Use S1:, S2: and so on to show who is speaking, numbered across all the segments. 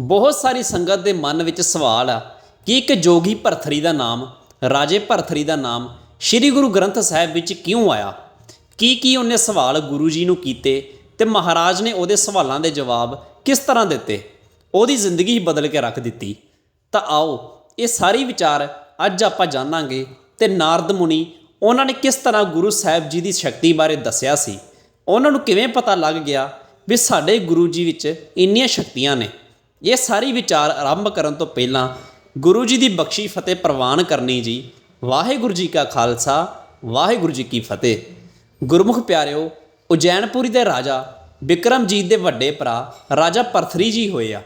S1: ਬਹੁਤ ਸਾਰੀ ਸੰਗਤ ਦੇ ਮਨ ਵਿੱਚ ਸਵਾਲ ਆ ਕਿ ਇੱਕ ਜੋਗੀ ਭਰਥਰੀ ਦਾ ਨਾਮ, ਰਾਜੇ ਭਰਥਰੀ ਦਾ ਨਾਮ ਸ੍ਰੀ ਗੁਰੂ ਗ੍ਰੰਥ ਸਾਹਿਬ ਵਿੱਚ ਕਿਉਂ ਆਇਆ? ਕੀ ਕੀ ਉਹਨੇ ਸਵਾਲ ਗੁਰੂ ਜੀ ਨੂੰ ਕੀਤੇ ਤੇ ਮਹਾਰਾਜ ਨੇ ਉਹਦੇ ਸਵਾਲਾਂ ਦੇ ਜਵਾਬ ਕਿਸ ਤਰ੍ਹਾਂ ਦਿੱਤੇ? ਉਹਦੀ ਜ਼ਿੰਦਗੀ ਹੀ ਬਦਲ ਕੇ ਰੱਖ ਦਿੱਤੀ। ਤਾਂ ਆਓ, ਇਹ ਸਾਰੀ ਵਿਚਾਰ ਅੱਜ ਆਪਾਂ ਜਾਣਾਂਗੇ ਤੇ ਨਾਰਦ ਮੁਨੀ ਉਹਨਾਂ ਨੇ ਕਿਸ ਤਰ੍ਹਾਂ ਗੁਰੂ ਸਾਹਿਬ ਜੀ ਦੀ ਸ਼ਕਤੀ ਬਾਰੇ ਦੱਸਿਆ ਸੀ? ਉਹਨਾਂ ਨੂੰ ਕਿਵੇਂ ਪਤਾ ਲੱਗ ਗਿਆ ਵੀ ਸਾਡੇ ਗੁਰੂ ਜੀ ਵਿੱਚ ਇੰਨੀਆਂ ਸ਼ਕਤੀਆਂ ਨੇ? ਇਹ ਸਾਰੀ ਵਿਚਾਰ ਆਰੰਭ ਕਰਨ ਤੋਂ ਪਹਿਲਾਂ ਗੁਰੂ ਜੀ ਦੀ ਬਖਸ਼ੀ ਫਤਿਹ ਪ੍ਰਵਾਨ ਕਰਨੀ ਜੀ। ਵਾਹਿਗੁਰੂ ਜੀ ਕਾ ਖਾਲਸਾ, ਵਾਹਿਗੁਰੂ ਜੀ ਕੀ ਫਤਿਹ। ਗੁਰਮੁਖ ਪਿਆਰਿਓ, ਉਜੈਨਪੁਰੀ ਦੇ ਰਾਜਾ ਬਿਕਰਮਜੀਤ ਦੇ ਵੱਡੇ ਭਰਾ ਰਾਜਾ ਪਰਥਰੀ ਜੀ ਹੋਏ ਆ।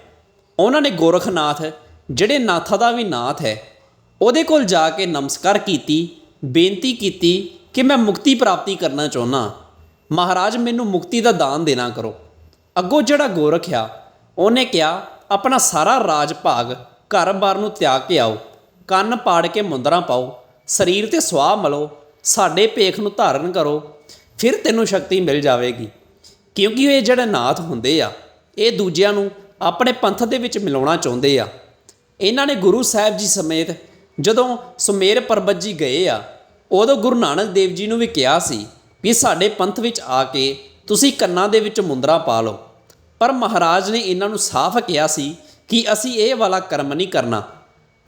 S1: ਉਹਨਾਂ ਨੇ ਗੋਰਖਨਾਥ, ਜਿਹੜੇ ਨਾਥਾ ਦਾ ਵੀ ਨਾਥ ਹੈ, ਉਹਦੇ ਕੋਲ ਜਾ ਕੇ ਨਮਸਕਾਰ ਕੀਤੀ, ਬੇਨਤੀ ਕੀਤੀ ਕਿ ਮੈਂ ਮੁਕਤੀ ਪ੍ਰਾਪਤੀ ਕਰਨਾ ਚਾਹੁੰਦਾ ਮਹਾਰਾਜ, ਮੈਨੂੰ ਮੁਕਤੀ ਦਾ ਦਾਨ ਦੇਣਾ ਕਰੋ। ਅੱਗੋਂ ਜਿਹੜਾ ਗੋਰਖ ਆ, ਉਹਨੇ ਕਿਹਾ ਆਪਣਾ ਸਾਰਾ ਰਾਜ ਭਾਗ ਘਰ-ਬਾਰ ਨੂੰ ਤਿਆਗ ਕੇ ਆਓ, ਕੰਨ ਪਾੜ ਕੇ ਮੁੰਦਰਾਂ ਪਾਓ, ਸਰੀਰ ਤੇ ਸਵਾਹ ਮਲੋ, ਸਾਡੇ ਭੇਖ ਨੂੰ ਧਾਰਨ ਕਰੋ, ਫਿਰ ਤੈਨੂੰ ਸ਼ਕਤੀ ਮਿਲ ਜਾਵੇਗੀ। ਕਿਉਂਕਿ ਇਹ ਜਿਹੜੇ ਨਾਥ ਹੁੰਦੇ ਆ, ਇਹ ਦੂਜਿਆਂ ਨੂੰ ਆਪਣੇ ਪੰਥ ਦੇ ਵਿੱਚ ਮਿਲਾਉਣਾ ਚਾਹੁੰਦੇ ਆ। ਇਹਨਾਂ ਨੇ ਗੁਰੂ ਸਾਹਿਬ ਜੀ ਸਮੇਤ ਜਦੋਂ ਸੁਮੇਰ ਪਰਬਤ ਜੀ ਗਏ ਆ, ਉਦੋਂ ਗੁਰੂ ਨਾਨਕ ਦੇਵ ਜੀ ਨੂੰ ਵੀ ਕਿਹਾ ਸੀ ਵੀ ਸਾਡੇ ਪੰਥ ਵਿੱਚ ਆ ਕੇ ਤੁਸੀਂ ਕੰਨਾਂ ਦੇ ਵਿੱਚ ਮੁੰਦਰਾ ਪਾ ਲਓ। ਪਰ ਮਹਾਰਾਜ ਨੇ ਇਹਨਾਂ ਨੂੰ ਸਾਫ਼ ਕਿਹਾ ਸੀ ਕਿ ਅਸੀਂ ਇਹ ਵਾਲਾ ਕਰਮ ਨਹੀਂ ਕਰਨਾ।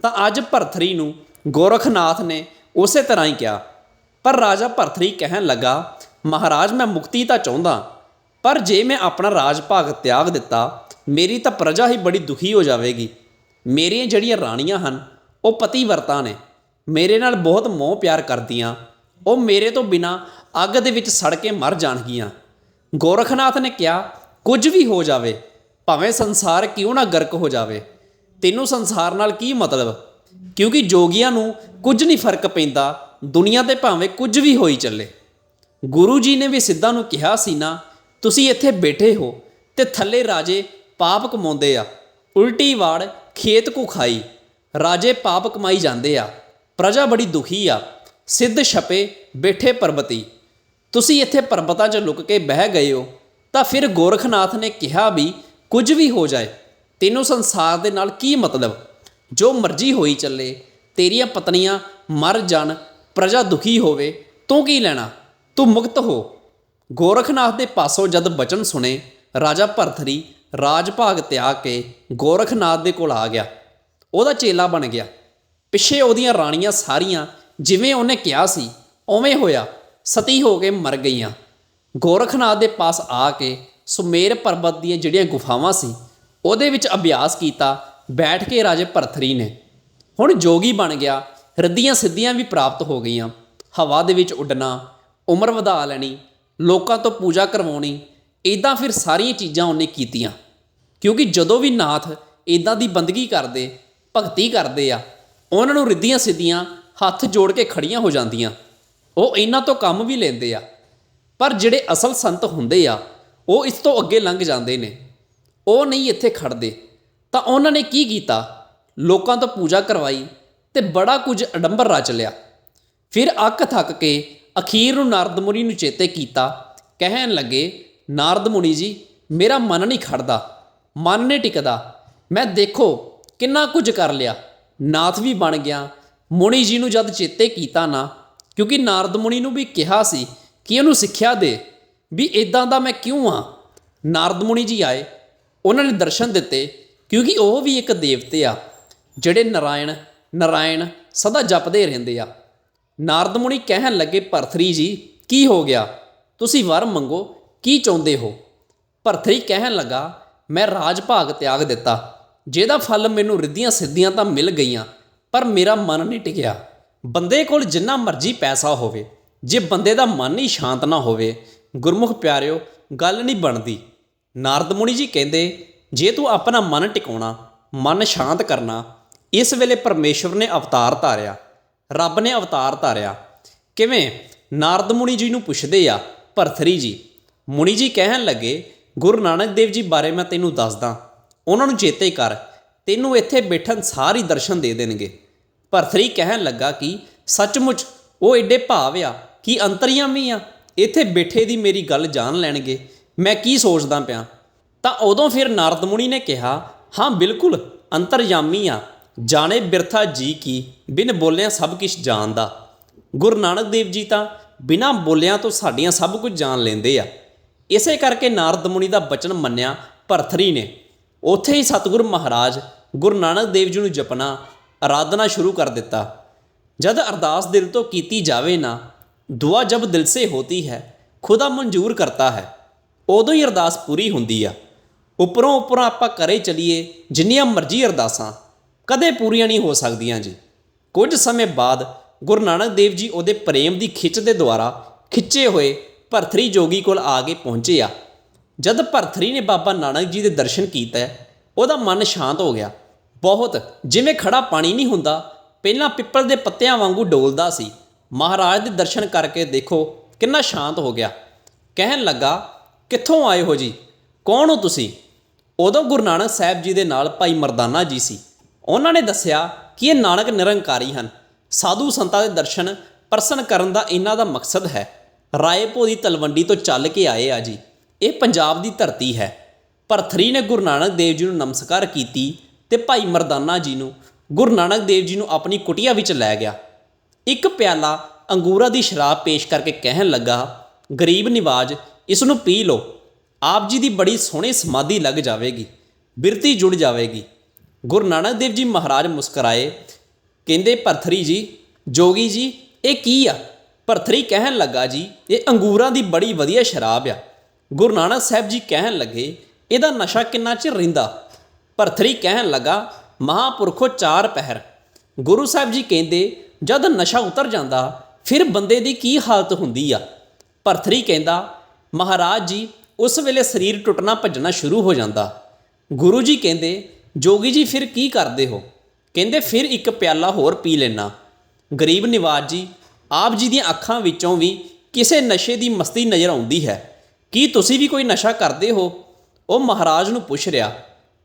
S1: ਤਾਂ ਅੱਜ ਭਰਥਰੀ ਨੂੰ ਗੋਰਖਨਾਥ ਨੇ ਉਸੇ ਤਰ੍ਹਾਂ ਹੀ ਕਿਹਾ। ਪਰ ਰਾਜਾ ਭਰਥਰੀ ਕਹਿਣ ਲੱਗਾ, ਮਹਾਰਾਜ, ਮੈਂ ਮੁਕਤੀ ਤਾਂ ਚਾਹੁੰਦਾ, ਪਰ ਜੇ ਮੈਂ ਆਪਣਾ ਰਾਜ ਭਾਗ ਤਿਆਗ ਦਿੱਤਾ, ਮੇਰੀ ਤਾਂ ਪ੍ਰਜਾ ਹੀ ਬੜੀ ਦੁਖੀ ਹੋ ਜਾਵੇਗੀ। ਮੇਰੀਆਂ ਜਿਹੜੀਆਂ ਰਾਣੀਆਂ ਹਨ, ਉਹ ਪਤੀ ਵਰਤਾਂ ਨੇ। ਮੇਰੇ ਨਾਲ ਬਹੁਤ ਮੋਹ ਪਿਆਰ ਕਰਦੀਆਂ। ਉਹ ਮੇਰੇ ਤੋਂ ਬਿਨਾ ਅੱਗ ਦੇ ਵਿੱਚ ਸੜ ਕੇ ਮਰ ਜਾਣਗੀਆਂ। ਗੋਰਖਨਾਥ ਨੇ ਕਿਹਾ ਕੁਝ ਵੀ ਹੋ ਜਾਵੇ, ਭਾਵੇਂ ਸੰਸਾਰ ਕਿਉਂ ਨਾ ਗਰਕ ਹੋ ਜਾਵੇ, ਤੈਨੂੰ ਸੰਸਾਰ ਨਾਲ ਕੀ ਮਤਲਬ? ਕਿਉਂਕਿ ਜੋਗੀਆਂ ਨੂੰ ਕੁਝ ਨਹੀਂ ਫ਼ਰਕ ਪੈਂਦਾ, ਦੁਨੀਆ ਤੇ ਭਾਵੇਂ ਕੁਝ ਵੀ ਹੋਈ ਚੱਲੇ। ਗੁਰੂ ਜੀ ਨੇ ਵੀ ਸਿੱਧਾ ਨੂੰ ਕਿਹਾ ਸੀ ਨਾ, ਤੁਸੀਂ ਇੱਥੇ ਬੈਠੇ ਹੋ ਤੇ ਥੱਲੇ ਰਾਜੇ ਪਾਪ ਕਮਾਉਂਦੇ ਆ, ਉਲਟੀ ਵਾੜ ਖੇਤ ਕੋ ਖਾਈ, ਰਾਜੇ ਪਾਪ ਕਮਾਈ ਜਾਂਦੇ ਆ, ਪ੍ਰਜਾ ਬੜੀ ਦੁਖੀ ਆ, ਸਿੱਧ ਛਪੇ ਬੈਠੇ ਪਰਬਤੀ। ਤੁਸੀਂ ਇੱਥੇ ਪਰਬਤਾਂ 'ਚ ਲੁਕ ਕੇ ਬਹਿ ਗਏ ਹੋ ਤਾਂ ਫਿਰ ਗੋਰਖਨਾਥ ਨੇ ਕਿਹਾ ਵੀ ਕੁਝ ਵੀ ਹੋ ਜਾਏ, ਤੈਨੂੰ ਸੰਸਾਰ ਦੇ ਨਾਲ ਕੀ ਮਤਲਬ? ਜੋ ਮਰਜ਼ੀ ਹੋਈ ਚੱਲੇ, ਤੇਰੀਆਂ ਪਤਨੀਆਂ ਮਰ ਜਾਣ, ਪ੍ਰਜਾ ਦੁਖੀ ਹੋਵੇ, ਤੂੰ ਕੀ ਲੈਣਾ? ਤੂੰ ਮੁਕਤ ਹੋ। ਗੋਰਖਨਾਥ ਦੇ ਪਾਸੋਂ ਜਦ ਬਚਨ ਸੁਣੇ, ਰਾਜਾ ਭਰਥਰੀ ਰਾਜ ਭਾਗ ਤਿਆਗ ਕੇ ਗੋਰਖਨਾਥ ਦੇ ਕੋਲ ਆ ਗਿਆ। ਉਹਦਾ ਚੇਲਾ ਬਣ ਗਿਆ। ਪਿੱਛੇ ਉਹਦੀਆਂ ਰਾਣੀਆਂ ਸਾਰੀਆਂ ਜਿਵੇਂ ਉਹਨੇ ਕਿਹਾ ਸੀ, ਉਵੇਂ ਹੋਇਆ। ਸਤੀ ਹੋ ਕੇ ਮਰ ਗਈਆਂ। ਗੋਰਖਨਾਥ ਦੇ ਪਾਸ ਆ ਕੇ ਸੁਮੇਰ ਪਰਬਤ ਦੀਆਂ ਜਿਹੜੀਆਂ ਗੁਫਾਵਾਂ ਸੀ, ਉਹਦੇ ਵਿੱਚ ਅਭਿਆਸ ਕੀਤਾ, ਬੈਠ ਕੇ ਰਾਜੇ ਭਰਥਰੀ ਨੇ। ਹੁਣ ਜੋਗੀ ਬਣ ਗਿਆ ਰੱਦੀਆਂ ਸਿੱਧੀਆਂ ਵੀ ਪ੍ਰਾਪਤ ਹੋ ਗਈਆਂ। ਹਵਾ ਦੇ ਵਿੱਚ ਉੱਡਣਾ, ਉਮਰ ਵਧਾ ਲੈਣੀ, ਲੋਕਾਂ ਤੋਂ ਪੂਜਾ ਕਰਵਾਉਣੀ ਇਦਾਂ ਫਿਰ ਸਾਰੀਆਂ ਚੀਜ਼ਾਂ ਉਹਨੇ ਕੀਤੀਆਂ। ਕਿਉਂਕਿ ਜਦੋਂ ਵੀ ਨਾਥ ਇਦਾਂ ਦੀ ਬੰਦਗੀ ਕਰਦੇ, ਭਗਤੀ ਕਰਦੇ ਆ, ਉਹਨਾਂ ਨੂੰ ਰਿੱਧੀਆਂ ਸਿੱਧੀਆਂ ਹੱਥ ਜੋੜ ਕੇ ਖੜੀਆਂ ਹੋ ਜਾਂਦੀਆਂ। ਉਹ ਇਹਨਾਂ ਤੋਂ ਕੰਮ ਵੀ ਲੈਂਦੇ ਆ। ਪਰ ਜਿਹੜੇ ਅਸਲ ਸੰਤ ਹੁੰਦੇ ਆ, ਉਹ ਇਸ ਤੋਂ ਅੱਗੇ ਲੰਘ ਜਾਂਦੇ ਨੇ। ਉਹ ਨਹੀਂ ਇੱਥੇ ਖੜਦੇ ਤਾਂ ਉਹਨਾਂ ਨੇ ਕੀ ਕੀਤਾ? ਲੋਕਾਂ ਤੋਂ ਪੂਜਾ ਕਰਵਾਈ ਤੇ ਬੜਾ ਕੁਝ ਅਡੰਬਰ ਰਚ ਲਿਆ। ਫਿਰ ਅੱਕ ਥੱਕ ਕੇ ਅਖੀਰ ਨੂੰ ਨਾਰਦ ਮੁਨੀ ਨੂੰ ਚੇਤੇ ਕੀਤਾ। ਕਹਿਣ ਲੱਗੇ, ਨਾਰਦ ਮੁਨੀ ਜੀ, ਮੇਰਾ ਮਨ ਨਹੀਂ ਖੜਦਾ ਮਨ ਨਹੀਂ ਟਿਕਦਾ। ਮੈਂ ਦੇਖੋ, ਕਿੰਨਾ ਕੁਝ ਕਰ ਲਿਆ। ਨਾਥ ਵੀ ਬਣ ਗਿਆ। ਮੁਨੀ ਜੀ ਨੂੰ ਜਦ ਚੇਤੇ ਕੀਤਾ ਨਾ, ਕਿਉਂਕਿ ਨਾਰਦ ਮੁਨੀ ਨੂੰ ਵੀ ਕਿਹਾ ਸੀ ਕਿ ਉਹਨੂੰ ਸਿੱਖਿਆ ਦੇ ਵੀ ਇਦਾਂ ਦਾ ਮੈਂ ਕਿਉਂ ਆ ਨਾਰਦ ਮੁਨੀ ਜੀ ਆਏ, ਉਹਨਾਂ ਨੇ ਦਰਸ਼ਨ ਦਿੱਤੇ, ਕਿਉਂਕਿ ਉਹ ਵੀ ਇੱਕ ਦੇਵਤੇ ਆ, ਜਿਹੜੇ ਨਰਾਇਣ ਨਰਾਇਣ ਸਦਾ ਜਪਦੇ ਰਹਿੰਦੇ ਆ। ਨਾਰਦ ਮੁਨੀ ਕਹਿਣ ਲੱਗੇ, ਭਰਥਰੀ ਜੀ, ਕੀ ਹੋ ਗਿਆ? ਤੁਸੀਂ ਵਰ ਮੰਗੋ, ਕੀ ਚਾਹੁੰਦੇ ਹੋ? ਭਰਥਰੀ ਕਹਿਣ ਲੱਗਾ, ਮੈਂ ਰਾਜ ਭਾਗ ਤਿਆਗ ਦਿੱਤਾ, ਜਿਹਦਾ ਫਲ ਮੈਨੂੰ ਰਿੱਧੀਆਂ ਸਿੱਧੀਆਂ ਤਾਂ ਮਿਲ ਗਈਆਂ, ਪਰ ਮੇਰਾ ਮਨ ਨਹੀਂ ਟਿਕਿਆ। ਬੰਦੇ ਕੋਲ ਜਿੰਨਾ ਮਰਜ਼ੀ ਪੈਸਾ ਹੋਵੇ ਜੇ ਬੰਦੇ ਦਾ ਮਨ ਹੀ ਸ਼ਾਂਤ ਨਾ ਹੋਵੇ, ਗੁਰਮੁਖ ਪਿਆਰਿਓ, ਗੱਲ ਨਹੀਂ ਬਣਦੀ। ਨਾਰਦ ਮੁਨੀ ਜੀ ਕਹਿੰਦੇ, ਜੇ ਤੂੰ ਆਪਣਾ ਮਨ ਟਿਕਾਉਣਾ, ਮਨ ਸ਼ਾਂਤ ਕਰਨਾ, ਇਸ ਵੇਲੇ ਪਰਮੇਸ਼ਵਰ ਨੇ ਅਵਤਾਰ ਧਾਰਿਆ। ਰੱਬ ਨੇ ਅਵਤਾਰ ਧਾਰਿਆ। ਕਿਵੇਂ? ਨਾਰਦ ਮੁਨੀ ਜੀ ਨੂੰ ਪੁੱਛਦੇ ਆ, ਭਰਥਰੀ ਜੀ, ਮੁਨੀ ਜੀ ਕਹਿਣ ਲੱਗੇ, ਗੁਰੂ ਨਾਨਕ ਦੇਵ ਜੀ ਬਾਰੇ ਮੈਂ ਤੈਨੂੰ ਦੱਸਦਾ। ਉਹਨਾਂ ਨੂੰ ਚੇਤੇ ਕਰ, ਤੈਨੂੰ ਇੱਥੇ ਬੈਠਣ ਸਾਰੀ ਦਰਸ਼ਨ ਦੇ ਦੇਣਗੇ। ਭਰਥਰੀ ਕਹਿਣ ਲੱਗਾ ਕਿ, ਸੱਚਮੁੱਚ ਉਹ ਏਡੇ ਭਾਵ ਆ ਕਿ ਅੰਤਰੀਆਮੀ ਆ? ਇੱਥੇ ਬੈਠੇ ਦੀ ਮੇਰੀ ਗੱਲ ਜਾਣ ਲੈਣਗੇ। ਮੈਂ ਕੀ ਸੋਚਦਾ ਪਿਆ? ਤਾਂ ਉਦੋਂ ਫਿਰ ਨਾਰਦ ਮੁਨੀ ਨੇ ਕਿਹਾ, ਹਾਂ, ਬਿਲਕੁਲ ਅੰਤਰਯਾਮੀ ਆ। ਜਾਣੇ ਬਿਰਥਾ ਜੀ ਕੀ, ਬਿਨ ਬੋਲਿਆਂ ਸਭ ਕੁਝ ਜਾਣਦਾ। ਗੁਰੂ ਨਾਨਕ ਦੇਵ ਜੀ ਤਾਂ ਬਿਨਾਂ ਬੋਲਿਆਂ ਤੋਂ ਸਾਡੀਆਂ ਸਭ ਕੁਝ ਜਾਣ ਲੈਂਦੇ ਆ। ਇਸੇ ਕਰਕੇ ਨਾਰਦ ਮੁਨੀ ਦਾ ਬਚਨ ਮੰਨਿਆ ਭਰਥਰੀ ਨੇ। ਉੱਥੇ ਹੀ ਸਤਿਗੁਰ ਮਹਾਰਾਜ ਗੁਰੂ ਨਾਨਕ ਦੇਵ ਜੀ ਨੂੰ ਜਪਣਾ ਆਰਾਧਨਾ ਸ਼ੁਰੂ ਕਰ ਦਿੱਤਾ। ਜਦ ਅਰਦਾਸ ਦਿਲ ਤੋਂ ਕੀਤੀ ਜਾਵੇ ਨਾ ਦੁਆ ਜਬ ਦਿਲ ਸੇ ਹੋਤੀ ਹੈ, ਖੁਦਾ ਮਨਜ਼ੂਰ ਕਰਤਾ ਹੈ। ਉਦੋਂ ਹੀ ਅਰਦਾਸ ਪੂਰੀ ਹੁੰਦੀ ਆ। ਉੱਪਰੋਂ ਉੱਪਰੋਂ ਆਪਾਂ ਕਰੇ ਚਲੀਏ, ਜਿੰਨੀਆਂ ਮਰਜ਼ੀ ਅਰਦਾਸਾਂ, ਕਦੇ ਪੂਰੀਆਂ ਨਹੀਂ ਹੋ ਸਕਦੀਆਂ ਜੀ। ਕੁਝ ਸਮੇਂ ਬਾਅਦ ਗੁਰੂ ਨਾਨਕ ਦੇਵ ਜੀ ਉਹਦੇ ਪ੍ਰੇਮ ਦੀ ਖਿੱਚ ਦੇ ਦੁਆਰਾ ਖਿੱਚੇ ਹੋਏ ਭਰਥਰੀ ਜੋਗੀ ਕੋਲ ਆ ਕੇ ਪਹੁੰਚੇ ਆ। ਜਦ ਭਰਥਰੀ ਨੇ ਬਾਬਾ ਨਾਨਕ ਜੀ ਦੇ ਦਰਸ਼ਨ ਕੀਤਾ, ਉਹਦਾ ਮਨ ਸ਼ਾਂਤ ਹੋ ਗਿਆ। ਬਹੁਤ, ਜਿਵੇਂ ਖੜਾ ਪਾਣੀ ਨਹੀਂ ਹੁੰਦਾ, ਪਹਿਲਾਂ ਪਿੱਪਲ ਦੇ ਪੱਤਿਆਂ ਵਾਂਗੂ ਡੋਲਦਾ ਸੀ। ਮਹਾਰਾਜ ਦੇ ਦਰਸ਼ਨ ਕਰਕੇ ਦੇਖੋ ਕਿੰਨਾ ਸ਼ਾਂਤ ਹੋ ਗਿਆ। ਕਹਿਣ ਲੱਗਾ, ਕਿੱਥੋਂ ਆਏ ਹੋ ਜੀ? ਕੌਣ ਹੋ ਤੁਸੀਂ? ਉਦੋਂ ਗੁਰੂ ਨਾਨਕ ਸਾਹਿਬ ਜੀ ਦੇ ਨਾਲ ਭਾਈ ਮਰਦਾਨਾ ਜੀ ਸੀ। ਉਹਨਾਂ ਨੇ ਦੱਸਿਆ ਕਿ ਇਹ ਨਾਨਕ ਨਿਰੰਕਾਰੀ ਹਨ। ਸਾਧੂ ਸੰਤਾਂ ਦੇ ਦਰਸ਼ਨ ਪ੍ਰਸੰਨ ਕਰਨ ਦਾ ਇਹਨਾਂ ਦਾ ਮਕਸਦ ਹੈ। ਰਾਏਪੋ ਦੀ ਤਲਵੰਡੀ ਤੋਂ ਚੱਲ ਕੇ ਆਏ ਆ ਜੀ। ਇਹ ਪੰਜਾਬ ਦੀ ਧਰਤੀ ਹੈ। ਭਰਥਰੀ ਨੇ ਗੁਰੂ ਨਾਨਕ ਦੇਵ ਜੀ ਨੂੰ ਨਮਸਕਾਰ ਕੀਤੀ ਤੇ ਭਾਈ ਮਰਦਾਨਾ ਜੀ ਨੂੰ ਗੁਰੂ ਨਾਨਕ ਦੇਵ ਜੀ ਨੂੰ ਆਪਣੀ ਕੁਟੀਆ ਵਿੱਚ ਲੈ ਗਿਆ। ਇੱਕ ਪਿਆਲਾ ਅੰਗੂਰਾ ਦੀ ਸ਼ਰਾਬ ਪੇਸ਼ ਕਰਕੇ ਕਹਿਣ ਲੱਗਾ, ਗਰੀਬ ਨਿਵਾਜ, ਇਸ ਨੂੰ ਪੀ ਲਓ। ਆਪ ਜੀ ਦੀ ਬੜੀ ਸੋਹਣੀ ਸਮਾਧੀ ਲੱਗ ਜਾਵੇਗੀ, ਬਿਰਤੀ ਜੁੜ ਜਾਵੇਗੀ। ਗੁਰੂ ਨਾਨਕ ਦੇਵ ਜੀ ਮਹਾਰਾਜ ਮੁਸਕਰਾਏ, ਕਹਿੰਦੇ, ਭਰਥਰੀ ਜੀ, ਜੋਗੀ ਜੀ, ਇਹ ਕੀ ਆ? ਭਰਥਰੀ ਕਹਿਣ ਲੱਗਾ, ਜੀ, ਇਹ ਅੰਗੂਰਾਂ ਦੀ ਬੜੀ ਵਧੀਆ ਸ਼ਰਾਬ ਆ। ਗੁਰੂ ਨਾਨਕ ਸਾਹਿਬ ਜੀ ਕਹਿਣ ਲੱਗੇ, ਇਹਦਾ ਨਸ਼ਾ ਕਿੰਨਾ ਚਿਰ ਰਹਿੰਦਾ ਭਰਥਰੀ ਕਹਿਣ ਲੱਗਾ, ਮਹਾਪੁਰਖੋ ਚਾਰ ਪਹਿਰ। ਗੁਰੂ ਸਾਹਿਬ ਜੀ ਕਹਿੰਦੇ ਜਦ ਨਸ਼ਾ ਉਤਰ ਜਾਂਦਾ, ਫਿਰ ਬੰਦੇ ਦੀ ਕੀ ਹਾਲਤ ਹੁੰਦੀ ਆ? ਭਰਥਰੀ ਕਹਿੰਦਾ, ਮਹਾਰਾਜ ਜੀ, ਉਸ ਵੇਲੇ ਸਰੀਰ ਟੁੱਟਣਾ ਭੱਜਣਾ ਸ਼ੁਰੂ ਹੋ ਜਾਂਦਾ। ਗੁਰੂ ਜੀ ਕਹਿੰਦੇ, ਜੋਗੀ ਜੀ, ਫਿਰ ਕੀ ਕਰਦੇ ਹੋ? ਕਹਿੰਦੇ, ਫਿਰ ਇੱਕ ਪਿਆਲਾ ਹੋਰ ਪੀ ਲੈਣਾ ਗਰੀਬ ਨਿਵਾਜ ਜੀ, ਆਪ ਜੀ ਦੀਆਂ ਅੱਖਾਂ ਵਿੱਚੋਂ ਵੀ ਕਿਸੇ ਨਸ਼ੇ ਦੀ ਮਸਤੀ ਨਜ਼ਰ ਆਉਂਦੀ ਹੈ। ਕੀ ਤੁਸੀਂ ਵੀ ਕੋਈ ਨਸ਼ਾ ਕਰਦੇ ਹੋ? ਉਹ ਮਹਾਰਾਜ ਨੂੰ ਪੁੱਛ ਰਿਹਾ,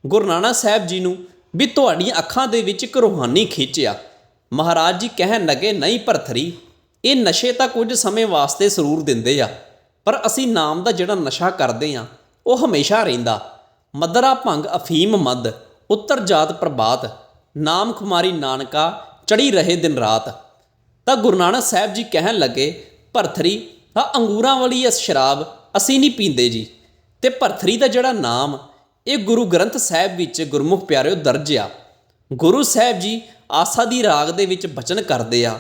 S1: ਗੁਰੂ ਨਾਨਕ ਸਾਹਿਬ ਜੀ ਨੂੰ ਵੀ ਤੁਹਾਡੀਆਂ ਅੱਖਾਂ ਦੇ ਵਿੱਚ ਇੱਕ ਰੂਹਾਨੀ ਖਿੱਚ ਆ। ਮਹਾਰਾਜ ਜੀ ਕਹਿਣ ਲੱਗੇ, ਨਹੀਂ ਭਰਥਰੀ, ਇਹ ਨਸ਼ੇ ਤਾਂ ਕੁਝ ਸਮੇਂ ਵਾਸਤੇ ਸਰੂਰ ਦਿੰਦੇ ਆ, ਪਰ ਅਸੀਂ ਨਾਮ ਦਾ ਜਿਹੜਾ ਨਸ਼ਾ ਕਰਦੇ ਆ, ਉਹ ਹਮੇਸ਼ਾ ਰਹਿੰਦਾ। ਮਦਰਾ ਭੰਗ ਅਫੀਮ ਮਦ ਉੱਤਰ ਜਾਤ ਪ੍ਰਭਾਤ, ਨਾਮ ਖੁਮਾਰੀ ਨਾਨਕਾ, ਚੜੀ ਰਹੇ ਦਿਨ ਰਾਤ। ਤਾਂ ਗੁਰੂ ਨਾਨਕ ਸਾਹਿਬ ਜੀ ਕਹਿਣ ਲੱਗੇ, ਭਰਥਰੀ ਆ ਅੰਗੂਰਾਂ ਵਾਲੀ ਇਸ ਸ਼ਰਾਬ ਅਸੀਂ ਨਹੀਂ ਪੀਂਦੇ ਜੀ। ਤੇ ਭਰਥਰੀ ਦਾ ਜਿਹੜਾ ਨਾਮ, ਇਹ ਗੁਰੂ ਗ੍ਰੰਥ ਸਾਹਿਬ ਵਿੱਚ ਗੁਰਮੁਖ ਪਿਆਰਿਓ ਦਰਜ ਆ। ਗੁਰੂ ਸਾਹਿਬ ਜੀ ਆਸਾ ਦੀ ਰਾਗ ਦੇ ਵਿੱਚ ਬਚਨ ਕਰਦੇ ਆ।